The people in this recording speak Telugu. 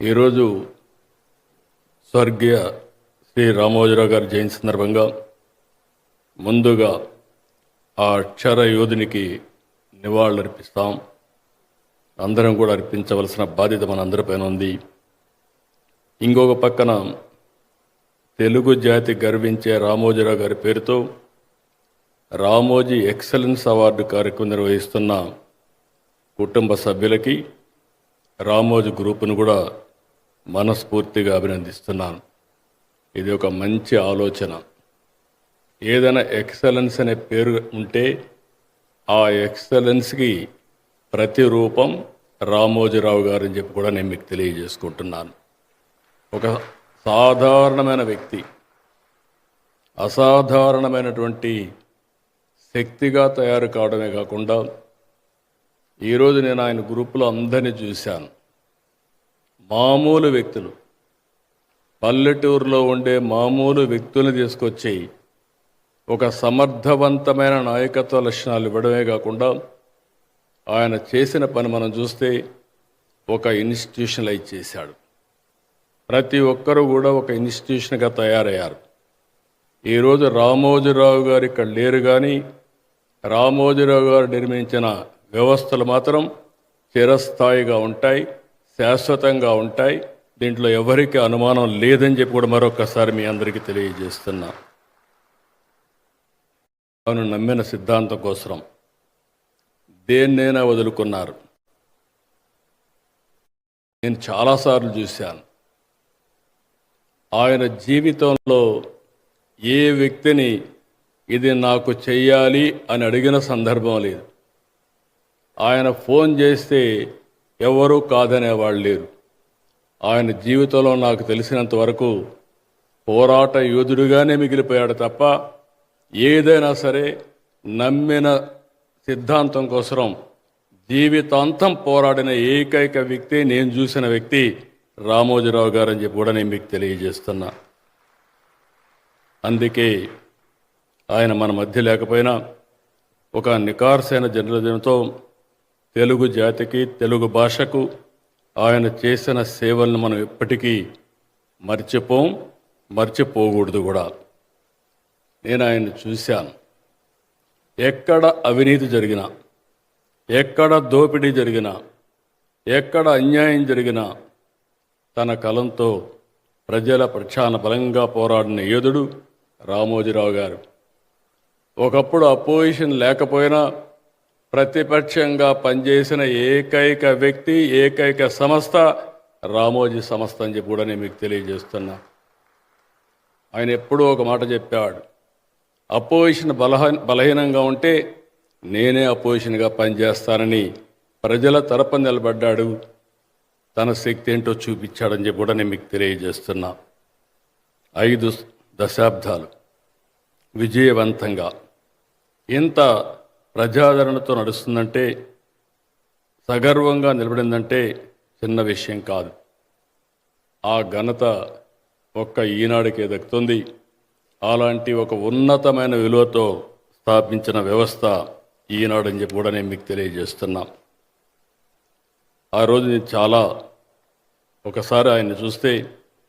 ఈరోజు స్వర్గీయ శ్రీ రామోజీరావు గారి జయంతి సందర్భంగా ముందుగా ఆ అక్షర యోధునికి నివాళులర్పిస్తాం. అందరం కూడా అర్పించవలసిన బాధ్యత మనందరిపైన ఉంది. ఇంకొక పక్కన తెలుగు జాతి గర్వించే రామోజీరావు గారి పేరుతో రామోజీ ఎక్సలెన్స్ అవార్డు కార్యక్రమం నిర్వహిస్తున్న కుటుంబ సభ్యులకి రామోజీ గ్రూపును కూడా మనస్ఫూర్తిగా అభినందిస్తున్నాను. ఇది ఒక మంచి ఆలోచన. ఏదైనా ఎక్సలెన్స్ అనే పేరు ఉంటే ఆ ఎక్సలెన్స్కి ప్రతిరూపం రామోజీరావు గారు అని చెప్పి కూడా నేను మీకు తెలియజేసుకుంటున్నాను. ఒక సాధారణమైన వ్యక్తి అసాధారణమైనటువంటి శక్తిగా తయారు కావడమే కాకుండా ఈరోజు నేను ఆయన గ్రూపులో అందరినీ చూశాను. మామూలు వ్యక్తులు. పల్లెటూరులో ఉండే మామూలు వ్యక్తుల్ని తీసుకొచ్చి ఒక సమర్థవంతమైన నాయకత్వ లక్షణాలు ఇవ్వడమే కాకుండా ఆయన చేసిన పని మనం చూస్తే ఒక ఇన్స్టిట్యూషనలైజ్ చేశాడు ప్రతి ఒక్కరూ కూడా ఒక ఇన్స్టిట్యూషన్గా తయారయ్యారు. ఈరోజు రామోజీరావు గారు ఇక్కడ లేరు కానీ రామోజీరావు గారు నిర్మించిన వ్యవస్థలు మాత్రం చిరస్థాయిగా ఉంటాయి. శాశ్వతంగా ఉంటాయి. దీంట్లో ఎవరికి అనుమానం లేదని చెప్పి కూడా మరొకసారి మీ అందరికీ తెలియజేస్తున్నా. తాను నమ్మిన సిద్ధాంతం కోసం దేన్నైనా వదులుకున్నారు. నేను చాలాసార్లు చూశాను. ఆయన జీవితంలో ఏ వ్యక్తిని ఇది నాకు చెయ్యాలి అని అడిగిన సందర్భం లేదు. ఆయన ఫోన్ చేస్తే ఎవరూ కాదనేవాళ్ళు లేరు. ఆయన జీవితంలో నాకు తెలిసినంత వరకు పోరాట యోధుడిగానే మిగిలిపోయాడు తప్ప ఏదైనా సరే నమ్మిన సిద్ధాంతం కోసం జీవితాంతం పోరాడిన ఏకైక వ్యక్తి నేను చూసిన వ్యక్తి రామోజీరావు గారు అని చెప్పి కూడా నేను మీకు తెలియజేస్తున్నా. అందుకే ఆయన మన మధ్య లేకపోయినా ఒక నికార్సైన జర్నలిజంతో తెలుగు జాతికి తెలుగు భాషకు ఆయన చేసిన సేవలను మనం ఎప్పటికీ మర్చిపోం మర్చిపోకూడదు కూడా. నేను ఆయన చూశాను. ఎక్కడ అవినీతి జరిగినా ఎక్కడ దోపిడీ జరిగినా ఎక్కడ అన్యాయం జరిగినా తన కలంతో ప్రజల ప్రక్షాళన బలంగా పోరాడిన యోధుడు రామోజీరావు గారు. ఒకప్పుడు అపోజిషన్ లేకపోయినా ప్రతిపక్షంగా పనిచేసిన ఏకైక వ్యక్తి ఏకైక సంస్థ రామోజీ సంస్థ అని చెప్పి కూడా నేను మీకు తెలియజేస్తున్నా. ఆయన ఎప్పుడూ ఒక మాట చెప్పాడు అపోజిషన్ బలహ బలహీనంగా ఉంటే నేనే అపోజిషన్గా పనిచేస్తానని ప్రజల తరపున నిలబడ్డాడు. తన శక్తి ఏంటో చూపించాడని చెప్పి కూడా నేను మీకు తెలియజేస్తున్నా. ఐదు దశాబ్దాలు విజయవంతంగా ఇంత ప్రజాదరణతో నడుస్తుందంటే సగర్వంగా నిలబడిందంటే చిన్న విషయం కాదు. ఆ ఘనత ఒక్క ఈనాడికే దక్కుతుంది. అలాంటి ఒక ఉన్నతమైన విలువతో స్థాపించిన వ్యవస్థ ఈనాడని చెప్పి కూడా నేను మీకు తెలియజేస్తున్నా. ఆ రోజు నేను చాలా ఒకసారి ఆయన్ని చూస్తే